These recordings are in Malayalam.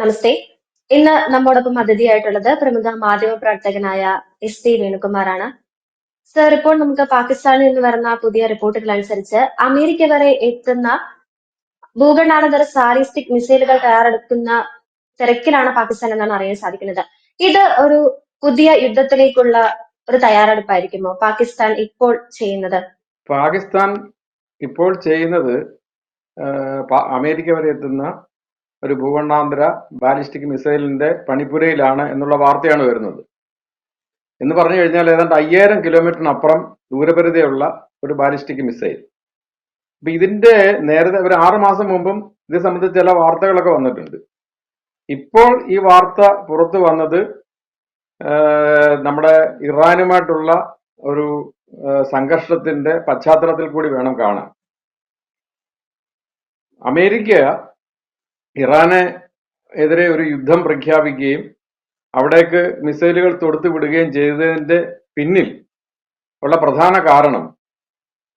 നമസ്തേ. ഇന്ന് നമ്മോടൊപ്പം അതിഥിയായിട്ടുള്ളത് പ്രമുഖ മാധ്യമ പ്രവർത്തകനായ എസ് ടി വേണുകുമാറാണ്. സർ ഇപ്പോൾ നമുക്ക് പാകിസ്ഥാനിൽ നിന്ന് വരുന്ന പുതിയ റിപ്പോർട്ടുകൾ അനുസരിച്ച് അമേരിക്ക വരെ എത്തുന്ന ഭൂഖണ്ഡാനന്തര സാലിസ്റ്റിക് മിസൈലുകൾ തയ്യാറെടുക്കുന്ന തിരക്കിലാണ് പാകിസ്ഥാൻ എന്നാണ് അറിയാൻ സാധിക്കുന്നത്. ഇത് ഒരു പുതിയ യുദ്ധത്തിലേക്കുള്ള ഒരു തയ്യാറെടുപ്പായിരിക്കുമോ പാകിസ്ഥാൻ ഇപ്പോൾ ചെയ്യുന്നത്? പാകിസ്ഥാൻ ഇപ്പോൾ ചെയ്യുന്നത് അമേരിക്ക വരെ എത്തുന്ന ഒരു ഭൂഖണ്ഡാന്തര ബാലിസ്റ്റിക് മിസൈലിന്റെ പണിപ്പുരയിലാണ് എന്നുള്ള വാർത്തയാണ് വരുന്നത്. എന്ന് പറഞ്ഞു കഴിഞ്ഞാൽ ഏതാണ്ട് അയ്യായിരം കിലോമീറ്ററിനപ്പുറം ദൂരപരിധിയുള്ള ഒരു ബാലിസ്റ്റിക് മിസൈൽ. അപ്പൊ ഇതിന്റെ നേരത്തെ ഒരു ആറു മാസം മുമ്പും ഇത് സംബന്ധിച്ച് ചില വാർത്തകളൊക്കെ വന്നിട്ടുണ്ട്. ഇപ്പോൾ ഈ വാർത്ത പുറത്തു വന്നത് നമ്മുടെ ഇറാനുമായിട്ടുള്ള ഒരു സംഘർഷത്തിന്റെ പശ്ചാത്തലത്തിൽ കൂടി വേണം കാണാൻ. അമേരിക്ക ഇറാനെ എതിരെ ഒരു യുദ്ധം പ്രഖ്യാപിക്കുകയും അവിടേക്ക് മിസൈലുകൾ തൊടുത്തു വിടുകയും ചെയ്തതിന്റെ പിന്നിൽ ഉള്ള പ്രധാന കാരണം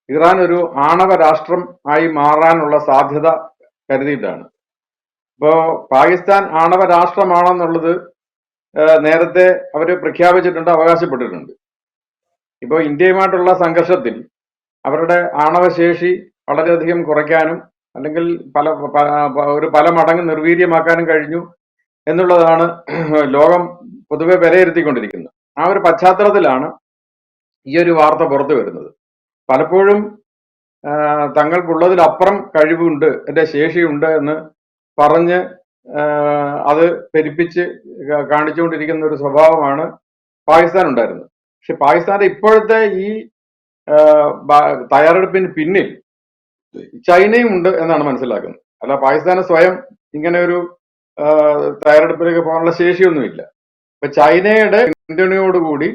ഇറാൻ ഒരു ആണവ രാഷ്ട്രം ആയി മാറാനുള്ള സാധ്യത കരുതിയിട്ടാണ്. ഇപ്പോ പാകിസ്ഥാൻ ആണവ രാഷ്ട്രമാണെന്നുള്ളത് നേരത്തെ അവർ പ്രഖ്യാപിച്ചിട്ടുണ്ട് അവകാശപ്പെട്ടിട്ടുണ്ട്. ഇപ്പോൾ ഇന്ത്യയുമായിട്ടുള്ള സംഘർഷത്തിൽ അവരുടെ ആണവശേഷി വളരെയധികം കുറയ്ക്കാനും അല്ലെങ്കിൽ പല ഒരു പല മടങ്ങ് നിർവീര്യമാക്കാനും കഴിഞ്ഞു എന്നുള്ളതാണ് ലോകം പൊതുവെ വിലയിരുത്തിക്കൊണ്ടിരിക്കുന്നത്. ആ ഒരു പശ്ചാത്തലത്തിലാണ് ഈ ഒരു വാർത്ത പുറത്തു വരുന്നത്. പലപ്പോഴും തങ്ങൾക്കുള്ളതിലപ്പുറം കഴിവുണ്ട് എന്റെ ശേഷിയുണ്ട് എന്ന് പറഞ്ഞ് അത് പെരുപ്പിച്ച് കാണിച്ചുകൊണ്ടിരിക്കുന്ന ഒരു സ്വഭാവമാണ് പാകിസ്ഥാൻ ഉണ്ടായിരുന്നത് പക്ഷെ പാകിസ്ഥാന്റെ ഇപ്പോഴത്തെ ഈ തയ്യാറെടുപ്പിന് പിന്നിൽ ചൈനയും ഉണ്ട് എന്നാണ് മനസ്സിലാക്കുന്നത്. അല്ല പാകിസ്ഥാന് സ്വയം ഇങ്ങനെ ഒരു തയ്യാറെടുപ്പിലേക്ക് പോകാനുള്ള ശേഷിയൊന്നുമില്ല. ഇപ്പൊ ചൈനയുടെ പിന്തുണയോടുകൂടി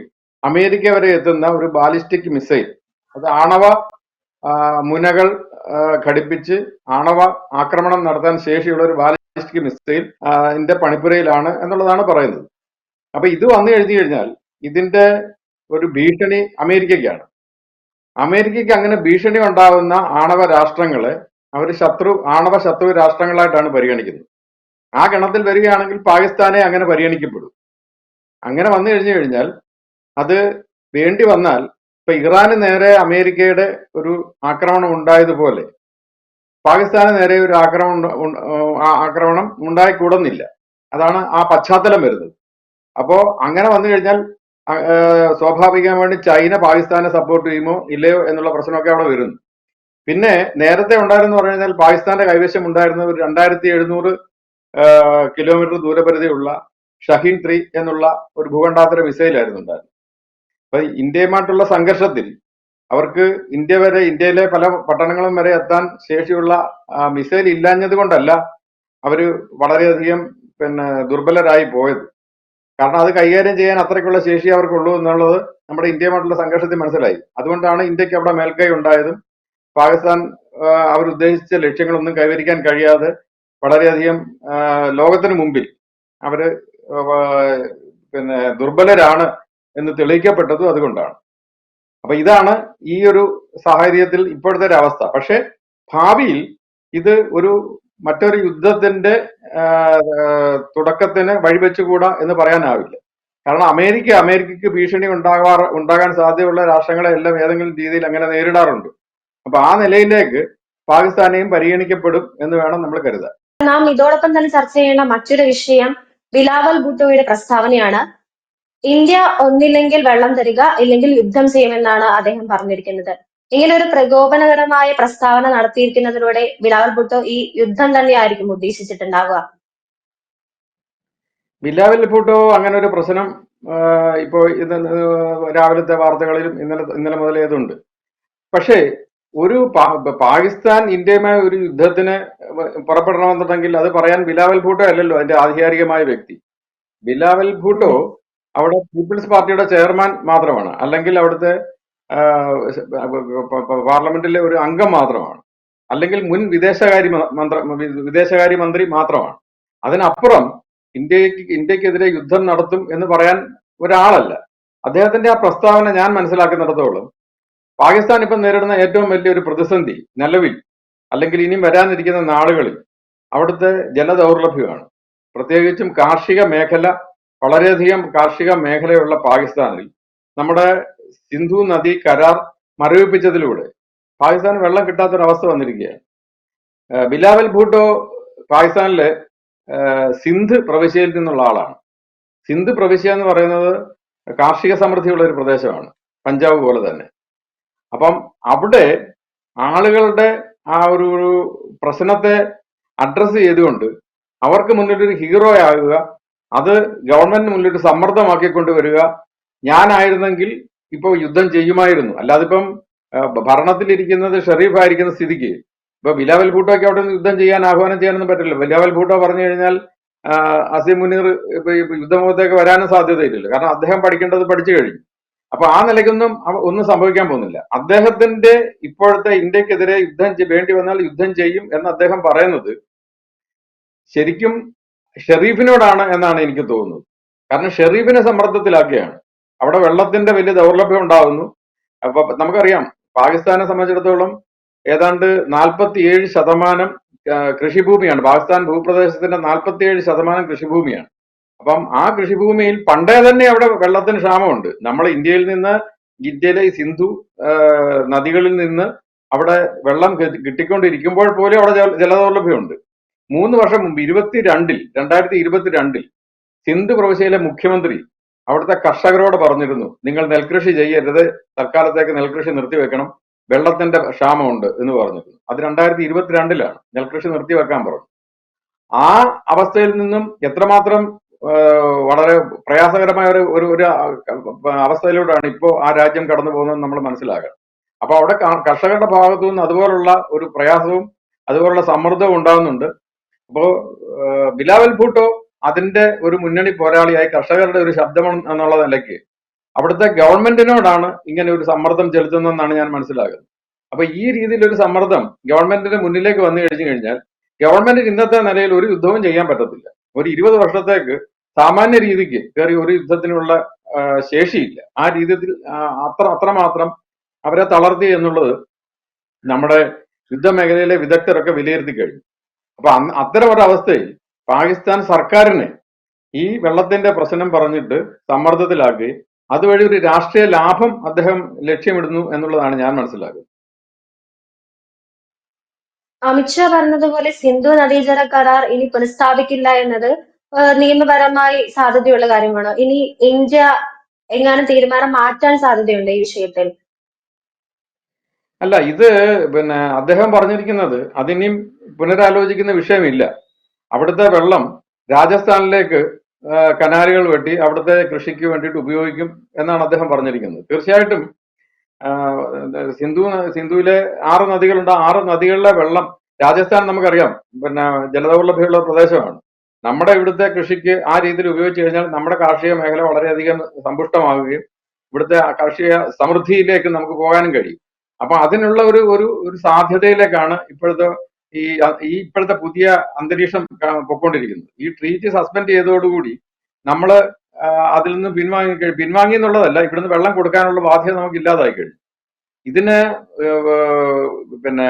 അമേരിക്ക വരെ എത്തുന്ന ഒരു ബാലിസ്റ്റിക് മിസൈൽ അത് ആണവ മുനകൾ ഘടിപ്പിച്ച് ആണവ ആക്രമണം നടത്താൻ ശേഷിയുള്ള ഒരു ബാലിസ്റ്റിക് മിസൈൽ ഇതിന്റെ ന്റെ പണിപ്പുരയിലാണ് എന്നുള്ളതാണ് പറയുന്നത്. അപ്പൊ ഇത് വന്നു കഴിഞ്ഞു കഴിഞ്ഞാൽ ഇതിന്റെ ഒരു ഭീഷണി അമേരിക്കയ്ക്കാണ്. അമേരിക്കയ്ക്ക് അങ്ങനെ ഭീഷണി ഉണ്ടാകുന്ന ആണവ രാഷ്ട്രങ്ങളെ അവർ ശത്രു ആണവ ശത്രു രാഷ്ട്രങ്ങളായിട്ടാണ് പരിഗണിക്കുന്നത്. ആ ഗണത്തിൽ വരികയാണെങ്കിൽ പാകിസ്ഥാനെ അങ്ങനെ പരിഗണിക്കപ്പെടും. അങ്ങനെ വന്നു കഴിഞ്ഞു കഴിഞ്ഞാൽ അത് വേണ്ടി വന്നാൽ ഇപ്പൊ ഇറാന് നേരെ അമേരിക്കയുടെ ഒരു ആക്രമണം ഉണ്ടായതുപോലെ പാകിസ്ഥാന് നേരെ ഒരു ആക്രമണം ആക്രമണം ഉണ്ടായിക്കൂടുന്നില്ല. അതാണ് ആ പശ്ചാത്തലം വരുന്നത്. അപ്പോ അങ്ങനെ വന്നു കഴിഞ്ഞാൽ സ്വാഭാവികമായിട്ട് ചൈന പാകിസ്ഥാനെ സപ്പോർട്ട് ചെയ്യുമോ ഇല്ലയോ എന്നുള്ള പ്രശ്നമൊക്കെ അവിടെ വരുന്നു. പിന്നെ നേരത്തെ ഉണ്ടായിരുന്നു പറഞ്ഞു കഴിഞ്ഞാൽ പാകിസ്ഥാന്റെ കൈവശം ഉണ്ടായിരുന്ന ഒരു രണ്ടായിരത്തി എഴുന്നൂറ് കിലോമീറ്റർ ദൂരപരിധിയുള്ള ഷഹീൻ ത്രീ എന്നുള്ള ഒരു ഭൂഖണ്ഡാന്തര മിസൈലായിരുന്നു ഉണ്ടായിരുന്നത്. അപ്പൊ ഇന്ത്യയുമായിട്ടുള്ള സംഘർഷത്തിൽ അവർക്ക് ഇന്ത്യ വരെ ഇന്ത്യയിലെ പല പട്ടണങ്ങളും വരെ എത്താൻ ശേഷിയുള്ള മിസൈൽ ഇല്ലാഞ്ഞത് കൊണ്ടല്ല അവർ വളരെയധികം പിന്നെ ദുർബലരായി പോയത്. കാരണം അത് കൈകാര്യം ചെയ്യാൻ അത്രയ്ക്കുള്ള ശേഷി അവർക്കുള്ളൂ എന്നുള്ളത് നമ്മുടെ ഇന്ത്യയുമായിട്ടുള്ള സംഘർഷത്തിൽ മനസ്സിലായി. അതുകൊണ്ടാണ് ഇന്ത്യയ്ക്ക് അവിടെ മേൽക്കൈ ഉണ്ടായതും പാകിസ്ഥാൻ അവരുദ്ദേശിച്ച ലക്ഷ്യങ്ങളൊന്നും കൈവരിക്കാൻ കഴിയാതെ വളരെയധികം ലോകത്തിന് മുമ്പിൽ അവർ പിന്നെ ദുർബലരാണ് എന്ന് തെളിയിക്കപ്പെട്ടതും അതുകൊണ്ടാണ്. അപ്പൊ ഇതാണ് ഈ ഒരു സാഹചര്യത്തിൽ ഇപ്പോഴത്തെ ഒരു അവസ്ഥ. പക്ഷെ ഭാവിയിൽ ഇത് ഒരു മറ്റൊരു യുദ്ധത്തിന്റെ തുടക്കത്തിന് വഴിവെച്ചുകൂടാ എന്ന് പറയാനാവില്ല. കാരണം അമേരിക്ക അമേരിക്കക്ക് ഭീഷണി ഉണ്ടാകാ ഉണ്ടാകാൻ സാധ്യതയുള്ള രാഷ്ട്രങ്ങളെ എല്ലാം ഏതെങ്കിലും രീതിയിൽ അങ്ങനെ നേരിടാറുണ്ട്. അപ്പൊ ആ നിലയിലേക്ക് പാകിസ്ഥാനെയും പരിഗണിക്കപ്പെടും എന്ന് വേണം നമ്മൾ കരുതാൻ. നാം ഇതോടൊപ്പം തന്നെ ചർച്ച ചെയ്യേണ്ട മറ്റൊരു വിഷയം ബിലാവൽ ഭൂട്ടോയുടെ പ്രസ്താവനയാണ്. ഇന്ത്യ ഒന്നില്ലെങ്കിൽ വെള്ളം തരിക ഇല്ലെങ്കിൽ യുദ്ധം ചെയ്യുമെന്നാണ് അദ്ദേഹം പറഞ്ഞിരിക്കുന്നത്. ഇങ്ങനെ ഒരു പ്രകോപനകരമായ പ്രസ്താവന നടത്തിയിരിക്കുന്നതിലൂടെ ബിലാവൽ ഭുട്ടോ ഈ യുദ്ധം തന്നെ ആയിരിക്കും ഉദ്ദേശിച്ചിട്ടുണ്ടാവുക. ബിലാവൽ ഭുട്ടോ അങ്ങനെ ഒരു പ്രശ്നം ഇപ്പോ ഇത് രാവിലത്തെ വാർത്തകളിലും ഇന്നലെ ഇന്നലെ മുതലേ ഇതുണ്ട് പക്ഷേ ഒരു പാകിസ്ഥാൻ ഇന്ത്യയുമായി ഒരു യുദ്ധത്തിന് പുറപ്പെടണമെന്നുണ്ടെങ്കിൽ അത് പറയാൻ ബിലാവൽ ഭൂട്ടോ അല്ലല്ലോ അതിന്റെ ആധികാരികമായ വ്യക്തി. ബിലാവൽ ഭൂട്ടോ അവിടെ പീപ്പിൾസ് പാർട്ടിയുടെ ചെയർമാൻ മാത്രമാണ്. അല്ലെങ്കിൽ അവിടുത്തെ പാർലമെന്റിലെ ഒരു അംഗം മാത്രമാണ്. അല്ലെങ്കിൽ മുൻ വിദേശകാര്യ മന്ത്രി വിദേശകാര്യ മന്ത്രി മാത്രമാണ്. അതിനപ്പുറം ഇന്ത്യയ്ക്ക് ഇന്ത്യക്കെതിരെ യുദ്ധം നടത്തും എന്ന് പറയാൻ ഒരാളല്ല. അദ്ദേഹത്തിന്റെ ആ പ്രസ്താവന ഞാൻ മനസ്സിലാക്കുന്നിടത്തോളം പാകിസ്ഥാൻ ഇപ്പം നേരിടുന്ന ഏറ്റവും വലിയൊരു പ്രതിസന്ധി നിലവിൽ അല്ലെങ്കിൽ ഇനിയും വരാനിരിക്കുന്ന നാളുകളിൽ അവിടുത്തെ ജലദൗർലഭ്യമാണ്. പ്രത്യേകിച്ചും കാർഷിക മേഖല വളരെയധികം കാർഷിക മേഖലയുള്ള പാകിസ്ഥാനിൽ നമ്മുടെ സിന്ധു നദി കരാർ മരവിപ്പിച്ചതിലൂടെ പാകിസ്ഥാൻ വെള്ളം കിട്ടാത്തൊരവസ്ഥ വന്നിരിക്കുകയാണ്. ബിലാവൽ ഭൂട്ടോ പാകിസ്ഥാനിലെ സിന്ധ് പ്രവിശ്യയിൽ നിന്നുള്ള ആളാണ്. സിന്ധ് പ്രവിശ്യ എന്ന് പറയുന്നത് കാർഷിക സമൃദ്ധിയുള്ള ഒരു പ്രദേശമാണ് പഞ്ചാബ് പോലെ തന്നെ. അപ്പം അവിടെ ആളുകളുടെ ആ ഒരു പ്രശ്നത്തെ അഡ്രസ്സ് ചെയ്തുകൊണ്ട് അവർക്ക് മുന്നിൽ ഒരു ഹീറോ ആകുക അത് ഗവൺമെന്റിന് മുന്നിൽ ഒരു സമ്മർദ്ദമാക്കിക്കൊണ്ട് വരിക ഞാനായിരുന്നെങ്കിൽ ഇപ്പൊ യുദ്ധം ചെയ്യുമായിരുന്നു. അല്ലാതെ ഇപ്പം ഭരണത്തിലിരിക്കുന്നത് ഷെറീഫ് ആയിരിക്കുന്ന സ്ഥിതിക്ക്. ഇപ്പൊ ബിലാവൽ ഭൂട്ടോയ്ക്ക് അവിടെ നിന്ന് യുദ്ധം ചെയ്യാൻ ആഹ്വാനം ചെയ്യാനൊന്നും പറ്റില്ല. ബിലാവൽ ഭൂട്ടോ പറഞ്ഞു കഴിഞ്ഞാൽ അസീം മുനീർ ഇപ്പൊ യുദ്ധമുഖത്തേക്ക് വരാനും സാധ്യതയില്ല കാരണം അദ്ദേഹം പഠിക്കേണ്ടത് പഠിച്ചു കഴിഞ്ഞു. അപ്പൊ ആ നിലയ്ക്കൊന്നും ഒന്നും സംഭവിക്കാൻ പോകുന്നില്ല. അദ്ദേഹത്തിന്റെ ഇപ്പോഴത്തെ ഇന്ത്യക്കെതിരെ യുദ്ധം വേണ്ടി വന്നാൽ യുദ്ധം ചെയ്യും എന്ന് അദ്ദേഹം പറയുന്നത് ശരിക്കും ഷെറീഫിനോടാണ് എന്നാണ് എനിക്ക് തോന്നുന്നത്. കാരണം ഷെറീഫിനെ സമ്മർദ്ദത്തിലാക്കുകയാണ്. അവിടെ വെള്ളത്തിന്റെ വലിയ ദൗർലഭ്യം ഉണ്ടാകുന്നു അപ്പൊ നമുക്കറിയാം പാകിസ്ഥാനെ സംബന്ധിച്ചിടത്തോളം ഏതാണ്ട് നാൽപ്പത്തിയേഴ് ശതമാനം കൃഷിഭൂമിയാണ്. പാകിസ്ഥാൻ ഭൂപ്രദേശത്തിന്റെ നാൽപ്പത്തിയേഴ് ശതമാനം കൃഷിഭൂമിയാണ്. അപ്പം ആ കൃഷിഭൂമിയിൽ പണ്ടേ തന്നെ അവിടെ വെള്ളത്തിന് ക്ഷാമമുണ്ട്. നമ്മൾ ഇന്ത്യയിൽ നിന്ന് ഇന്ത്യയിലെ സിന്ധു നദികളിൽ നിന്ന് അവിടെ വെള്ളം കിട്ടിക്കൊണ്ടിരിക്കുമ്പോൾ പോലും അവിടെ ജലദൗർലഭ്യമുണ്ട്. മൂന്ന് വർഷം മുമ്പ് ഇരുപത്തിരണ്ടിൽ രണ്ടായിരത്തി ഇരുപത്തിരണ്ടിൽ സിന്ധു പ്രവിശ്യയിലെ മുഖ്യമന്ത്രി അവിടുത്തെ കർഷകരോട് പറഞ്ഞിരുന്നു നിങ്ങൾ നെൽകൃഷി ചെയ്യരുത് തൽക്കാലത്തേക്ക് നെൽകൃഷി നിർത്തിവെക്കണം വെള്ളത്തിന്റെ ക്ഷാമമുണ്ട് എന്ന് പറഞ്ഞിരുന്നു. അത് രണ്ടായിരത്തി ഇരുപത്തിരണ്ടിലാണ് നെൽകൃഷി നിർത്തിവെക്കാൻ പറഞ്ഞു. ആ അവസ്ഥയിൽ നിന്നും എത്രമാത്രം വളരെ പ്രയാസകരമായ ഒരു ഒരു ഒരു അവസ്ഥയിലൂടെയാണ് ഇപ്പോൾ ആ രാജ്യം കടന്നു പോകുന്നത് നമ്മൾ മനസ്സിലാക്കണം അപ്പൊ അവിടെ കർഷകരുടെ ഭാഗത്തു നിന്ന് അതുപോലുള്ള ഒരു പ്രയാസവും അതുപോലുള്ള സമ്മർദ്ദവും ഉണ്ടാകുന്നുണ്ട് അപ്പോ ബിലാവൽ ഭൂട്ടോ അതിന്റെ ഒരു മുന്നണി പോരാളിയായി കർഷകരുടെ ഒരു ശബ്ദം എന്നുള്ള നിലയ്ക്ക്. അവിടുത്തെ ഗവൺമെന്റിനോടാണ് ഇങ്ങനെ ഒരു സമ്മർദ്ദം ചെലുത്തുന്നതെന്നാണ് ഞാൻ മനസ്സിലാകുന്നത് അപ്പൊ ഈ രീതിയിൽ ഒരു സമ്മർദ്ദം ഗവൺമെന്റിന്റെ മുന്നിലേക്ക് വന്നു കഴിഞ്ഞു കഴിഞ്ഞാൽ ഗവൺമെന്റിന് ഇന്നത്തെ നിലയിൽ ഒരു യുദ്ധവും ചെയ്യാൻ പറ്റത്തില്ല. ഒരു ഇരുപത് വർഷത്തേക്ക് സാമാന്യ രീതിക്ക് കയറി ഒരു യുദ്ധത്തിനുള്ള ശേഷിയില്ല. ആ രീതിയിൽ അത്ര അത്രമാത്രം അവരെ തളർത്തി എന്നുള്ളത് നമ്മുടെ യുദ്ധമേഖലയിലെ വിദഗ്ധരൊക്കെ വിലയിരുത്തി കഴിഞ്ഞു. അപ്പൊ അത്തരം ഒരു അവസ്ഥയിൽ പാകിസ്ഥാൻ സർക്കാരിനെ ഈ വെള്ളത്തിന്റെ പ്രശ്നം പറഞ്ഞിട്ട് സമ്മർദ്ദത്തിലാക്കി. അതുവഴി ഒരു രാഷ്ട്രീയ ലാഭം അദ്ദേഹം ലക്ഷ്യമിടുന്നു എന്നുള്ളതാണ് ഞാൻ മനസ്സിലാക്കുന്നത്. അമിത്ഷാ പറഞ്ഞതുപോലെ സിന്ധു നദീജല കരാർ ഇനി പുനഃസ്ഥാപിക്കില്ല എന്നത് നിയമപരമായി സാധ്യതയുള്ള കാര്യമാണ്. ഇനി ഇന്ത്യ എങ്ങാനും തീരുമാനം മാറ്റാൻ സാധ്യതയുണ്ട് ഈ വിഷയത്തിൽ. അല്ല ഇത് പിന്നെ അദ്ദേഹം പറഞ്ഞിരിക്കുന്നത് അതിനിയും പുനരാലോചിക്കുന്ന വിഷയമില്ല. അവിടുത്തെ വെള്ളം രാജസ്ഥാനിലേക്ക് കനാലുകൾ വെട്ടി അവിടുത്തെ കൃഷിക്ക് വേണ്ടിയിട്ട് ഉപയോഗിക്കും എന്നാണ് അദ്ദേഹം പറഞ്ഞിരിക്കുന്നത്. തീർച്ചയായിട്ടും സിന്ധു സിന്ധുവിലെ ആറ് നദികളുണ്ട്. ആറ് നദികളിലെ വെള്ളം രാജസ്ഥാൻ നമുക്കറിയാം. പിന്നെ ജലദൗർലഭ്യമുള്ള പ്രദേശമാണ്. നമ്മുടെ ഇവിടുത്തെ കൃഷിക്ക് ആ രീതിയിൽ ഉപയോഗിച്ചു കഴിഞ്ഞാൽ നമ്മുടെ കാർഷിക മേഖല വളരെയധികം സമ്പുഷ്ടമാവുകയും ഇവിടുത്തെ കാർഷിക സമൃദ്ധിയിലേക്ക് നമുക്ക് പോകാനും കഴിയും. അപ്പൊ അതിനുള്ള ഒരു ഒരു സാധ്യതയിലേക്കാണ് ഇപ്പോഴത്തെ ഈ ഈ ഇപ്പോഴത്തെ പുതിയ അന്തരീക്ഷം പൊക്കോണ്ടിരിക്കുന്നത് ഈ ട്രീറ്റ് സസ്പെൻഡ് ചെയ്തതോടുകൂടി നമ്മൾ അതിൽ നിന്ന് പിൻവാങ്ങി കഴി- പിൻവാങ്ങി എന്നുള്ളതല്ല ഇവിടുന്ന് വെള്ളം കൊടുക്കാനുള്ള ബാധ്യത നമുക്ക് ഇല്ലാതായി കഴിഞ്ഞു. ഇതിന് പിന്നെ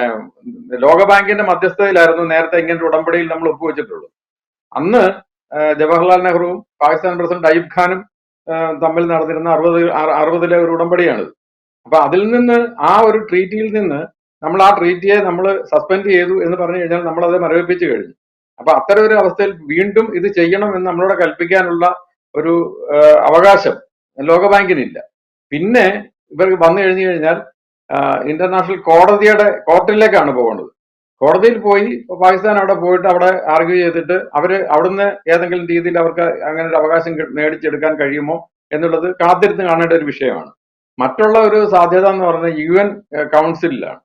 ലോകബാങ്കിന്റെ മധ്യസ്ഥതയിലായിരുന്നു നേരത്തെ ഇങ്ങനെ ഒരു ഉടമ്പടിയിൽ നമ്മൾ ഒപ്പുവെച്ചിട്ടുള്ളത്. അന്ന് ജവഹർലാൽ നെഹ്റുവും പാകിസ്ഥാൻ പ്രസിഡന്റ് അയ്യൂബ് ഖാനും തമ്മിൽ നടന്നിരുന്ന അറുപത് അറു- അറുപതിലെ ഒരു ഉടമ്പടിയാണിത്. അപ്പൊ അതിൽ നിന്ന് ആ ഒരു ട്രീറ്റിയിൽ നിന്ന് നമ്മൾ ആ ട്രീറ്റിയെ നമ്മൾ സസ്പെൻഡ് ചെയ്തു എന്ന് പറഞ്ഞു കഴിഞ്ഞാൽ നമ്മൾ അത് മരവിപ്പിച്ചു കഴിഞ്ഞു. അപ്പൊ അത്തരം ഒരു അവസ്ഥയിൽ വീണ്ടും ഇത് ചെയ്യണം എന്ന് നമ്മളോട് കൽപ്പിക്കാനുള്ള ഒരു അവകാശം ലോകബാങ്കിനില്ല. പിന്നെ ഇവർക്ക് വന്നു കഴിഞ്ഞു കഴിഞ്ഞാൽ ഇന്റർനാഷണൽ കോടതിയുടെ കോർട്ടിലേക്കാണ് പോകേണ്ടത്. കോടതിയിൽ പോയി പാകിസ്ഥാൻ അവിടെ പോയിട്ട് അവിടെ ആർഗ്യൂ ചെയ്തിട്ട് അവർ അവിടുന്ന് ഏതെങ്കിലും രീതിയിൽ അവർക്ക് അങ്ങനെ ഒരു അവകാശം മേടിച്ചെടുക്കാൻ കഴിയുമോ എന്നുള്ളത് കാത്തിരുന്ന് കാണേണ്ട ഒരു വിഷയമാണ്. മറ്റുള്ള ഒരു സാധ്യത എന്ന് പറഞ്ഞാൽ യു എൻ കൗൺസിലിലാണ്.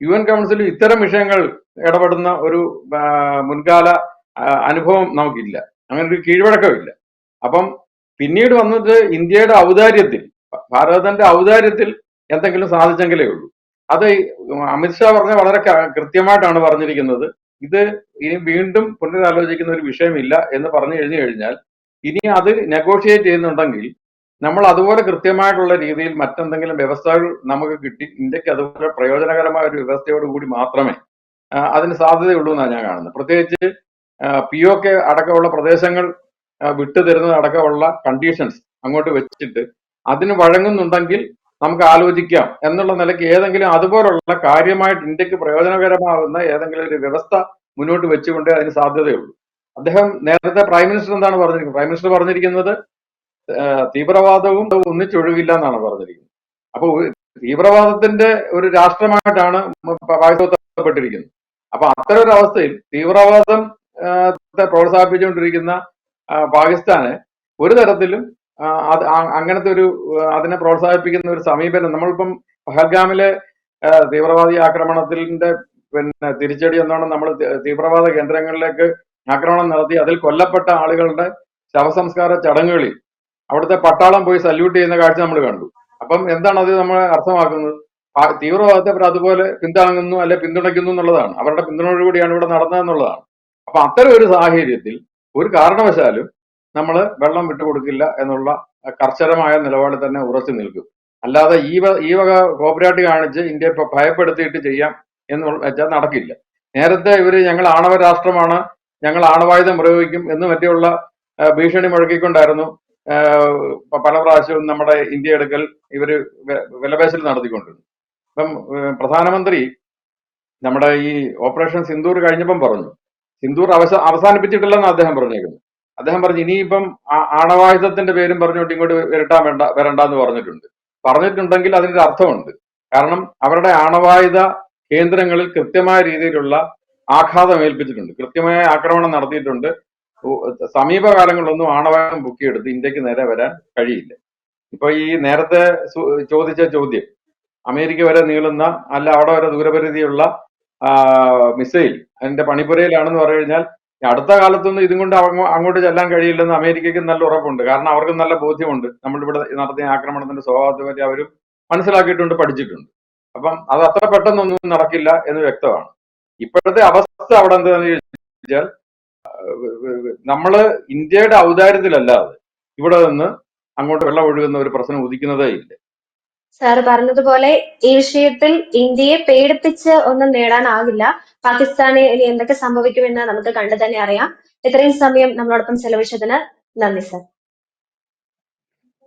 യു എൻ കൗൺസിൽ ഇത്തരം വിഷയങ്ങൾ ഇടപെടുന്ന ഒരു മുൻകാല അനുഭവം നമുക്കില്ല. അങ്ങനെ ഒരു കീഴ്വഴക്കമില്ല. അപ്പം പിന്നീട് വന്നത് ഇന്ത്യയുടെ ഔദാര്യത്തിൽ ഭാരതത്തിന്റെ ഔദാര്യത്തിൽ എന്തെങ്കിലും സാധിച്ചെങ്കിലേ ഉള്ളൂ. അത് അമിത്ഷാ പറഞ്ഞ വളരെ കൃത്യമായിട്ടാണ് പറഞ്ഞിരിക്കുന്നത്. ഇത് ഇനി വീണ്ടും പുനരാലോചിക്കുന്ന ഒരു വിഷയമില്ല എന്ന് പറഞ്ഞു കഴിഞ്ഞു കഴിഞ്ഞാൽ ഇനി അത് നെഗോഷിയേറ്റ് ചെയ്യുന്നുണ്ടെങ്കിൽ നമ്മൾ അതുപോലെ കൃത്യമായിട്ടുള്ള രീതിയിൽ മറ്റെന്തെങ്കിലും വ്യവസ്ഥകൾ നമുക്ക് കിട്ടി ഇന്ത്യയ്ക്ക് അതുപോലെ പ്രയോജനകരമായ ഒരു വ്യവസ്ഥയോട് കൂടി മാത്രമേ അതിന് സാധ്യതയുള്ളൂ എന്നാണ് ഞാൻ കാണുന്നത്. പ്രത്യേകിച്ച് പി ഒ കെ അടക്കമുള്ള പ്രദേശങ്ങൾ വിട്ടുതരുന്നത് അടക്കമുള്ള കണ്ടീഷൻസ് അങ്ങോട്ട് വെച്ചിട്ട് അതിന് വഴങ്ങുന്നുണ്ടെങ്കിൽ നമുക്ക് ആലോചിക്കാം എന്നുള്ള നിലയ്ക്ക് ഏതെങ്കിലും അതുപോലുള്ള കാര്യമായിട്ട് ഇന്ത്യയ്ക്ക് പ്രയോജനകരമാകുന്ന ഏതെങ്കിലും ഒരു വ്യവസ്ഥ മുന്നോട്ട് വെച്ചുകൊണ്ടേ അതിന് സാധ്യതയുള്ളൂ. അദ്ദേഹം നേരത്തെ പ്രൈം മിനിസ്റ്റർ എന്താണ് പറഞ്ഞിരിക്കുന്നത്? പ്രൈം മിനിസ്റ്റർ പറഞ്ഞിരിക്കുന്നത് തീവ്രവാദവും ഒന്നിച്ചൊഴുകില്ല എന്നാണ് പറഞ്ഞിരിക്കുന്നത്. അപ്പൊ തീവ്രവാദത്തിന്റെ ഒരു രാഷ്ട്രമായിട്ടാണ് പാകിസ്ഥാനപ്പെട്ടിരിക്കുന്നത് അപ്പൊ അത്തരം ഒരു അവസ്ഥയിൽ തീവ്രവാദം പ്രോത്സാഹിപ്പിച്ചുകൊണ്ടിരിക്കുന്ന പാകിസ്ഥാന് ഒരു തരത്തിലും അത് അങ്ങനത്തെ ഒരു അതിനെ പ്രോത്സാഹിപ്പിക്കുന്ന ഒരു സമീപനം നമ്മളിപ്പം പഹൽഗാമിലെ തീവ്രവാദി ആക്രമണത്തിന്റെ പിന്നെ തിരിച്ചടി എന്നാണ് നമ്മൾ തീവ്രവാദ കേന്ദ്രങ്ങളിലേക്ക് ആക്രമണം നടത്തി അതിൽ കൊല്ലപ്പെട്ട ആളുകളുടെ ശവസംസ്കാര ചടങ്ങുകളിൽ അവിടുത്തെ പട്ടാളം പോയി സല്യൂട്ട് ചെയ്യുന്ന കാഴ്ച നമ്മൾ കണ്ടു. അപ്പം എന്താണ് അത് നമ്മൾ അർത്ഥമാക്കുന്നത്? തീവ്രവാദത്തെ അവർ അതുപോലെ പിന്താങ്ങുന്നു അല്ലെ പിന്തുണയ്ക്കുന്നു എന്നുള്ളതാണ്. അവരുടെ പിന്തുണയോടുകൂടിയാണ് ഇവിടെ നടന്നതെന്നുള്ളതാണ് അപ്പൊ അത്തരം ഒരു സാഹചര്യത്തിൽ ഒരു കാരണവശാലും നമ്മൾ വെള്ളം വിട്ടുകൊടുക്കില്ല എന്നുള്ള കർശനമായ നിലപാടിൽ തന്നെ ഉറച്ചു നിൽക്കും. അല്ലാതെ ഈ ഈ വക കോപ്പറേറ്റ് കാണിച്ച് ഇന്ത്യ ഇപ്പൊ ഭയപ്പെടുത്തിയിട്ട് ചെയ്യാം എന്ന് വെച്ചാൽ നടക്കില്ല. നേരത്തെ ഇവർ ഞങ്ങൾ ആണവ രാഷ്ട്രമാണ് ഞങ്ങൾ ആണവായുധം പ്രയോഗിക്കും എന്ന് മറ്റുള്ള ഭീഷണി മുഴക്കിക്കൊണ്ടായിരുന്നു. പല പ്രാവശ്യവും നമ്മുടെ ഇന്ത്യ എടുക്കൽ ഇവർ വെ- വിലപേശൽ നടത്തിക്കൊണ്ടിരുന്നു. അപ്പം പ്രധാനമന്ത്രി നമ്മുടെ ഈ ഓപ്പറേഷൻ സിന്ദൂർ കഴിഞ്ഞപ്പം പറഞ്ഞു. സിന്ദൂർ അവസ അവസാനിപ്പിച്ചിട്ടില്ലെന്ന് അദ്ദേഹം പറഞ്ഞേക്കുന്നു. അദ്ദേഹം പറഞ്ഞു ഇനിയിപ്പം ആണവായുധത്തിന്റെ പേരും പറഞ്ഞുകൊണ്ട് ഇങ്ങോട്ട് വരട്ടാൻ വേണ്ട വരണ്ട എന്ന് പറഞ്ഞിട്ടുണ്ട്. പറഞ്ഞിട്ടുണ്ടെങ്കിൽ അതിനൊരു അർത്ഥമുണ്ട്. കാരണം അവരുടെ ആണവായുധ കേന്ദ്രങ്ങളിൽ കൃത്യമായ രീതിയിലുള്ള ആഘാതം ഏൽപ്പിച്ചിട്ടുണ്ട്. കൃത്യമായ ആക്രമണം നടത്തിയിട്ടുണ്ട്. സമീപകാലങ്ങളിലൊന്നും ആണവായുധം പൊക്കിയെടുത്ത് ഇന്ത്യയ്ക്ക് നേരെ വരാൻ കഴിയില്ല. ഇപ്പൊ ഈ നേരത്തെ ചോദിച്ച ചോദ്യം അമേരിക്ക വരെ നീളുന്ന അല്ല അവിടെ വരെ ദൂരപരിധിയുള്ള മിസൈൽ അതിന്റെ പണിപ്പുരയിലാണെന്ന് പറഞ്ഞു കഴിഞ്ഞാൽ അടുത്ത കാലത്തൊന്നും ഇതും കൊണ്ട് അങ്ങോട്ട് ചെല്ലാൻ കഴിയില്ലെന്ന് അമേരിക്കയ്ക്ക് നല്ല ഉറപ്പുണ്ട്. കാരണം അവർക്ക് നല്ല ബോധ്യമുണ്ട്. നമ്മളിവിടെ നടത്തിയ ആക്രമണത്തിന്റെ സ്വഭാവത്തെ പറ്റി അവരും മനസ്സിലാക്കിയിട്ടുണ്ട് പഠിച്ചിട്ടുണ്ട്. അപ്പം അത് അത്ര പെട്ടെന്നൊന്നും നടക്കില്ല എന്ന് വ്യക്തമാണ്. ഇപ്പോഴത്തെ അവസ്ഥ അവിടെ എന്താണെന്ന് ചോദിച്ചാൽ നമ്മൾ ഇന്ത്യയുടെ ഔദാര്യത്തിലല്ലാതെ ഇവിടെ നിന്ന് അങ്ങോട്ട് വെള്ളം ഒഴുകുന്ന ഒരു പ്രശ്നം ഉദിക്കുന്നതേ ഇല്ല. സാർ പറഞ്ഞതുപോലെ ഈ വിഷയത്തിൽ ഇന്ത്യയെ പേടിപ്പിച്ച് ഒന്നും നേടാനാകില്ല. പാകിസ്ഥാനെ ഇനി എന്തൊക്കെ സംഭവിക്കുമെന്ന് നമുക്ക് കണ്ടു തന്നെ അറിയാം. ഇത്രയും സമയം നമ്മളോടൊപ്പം ചെലവഴിച്ചതിന് നന്ദി സാർ.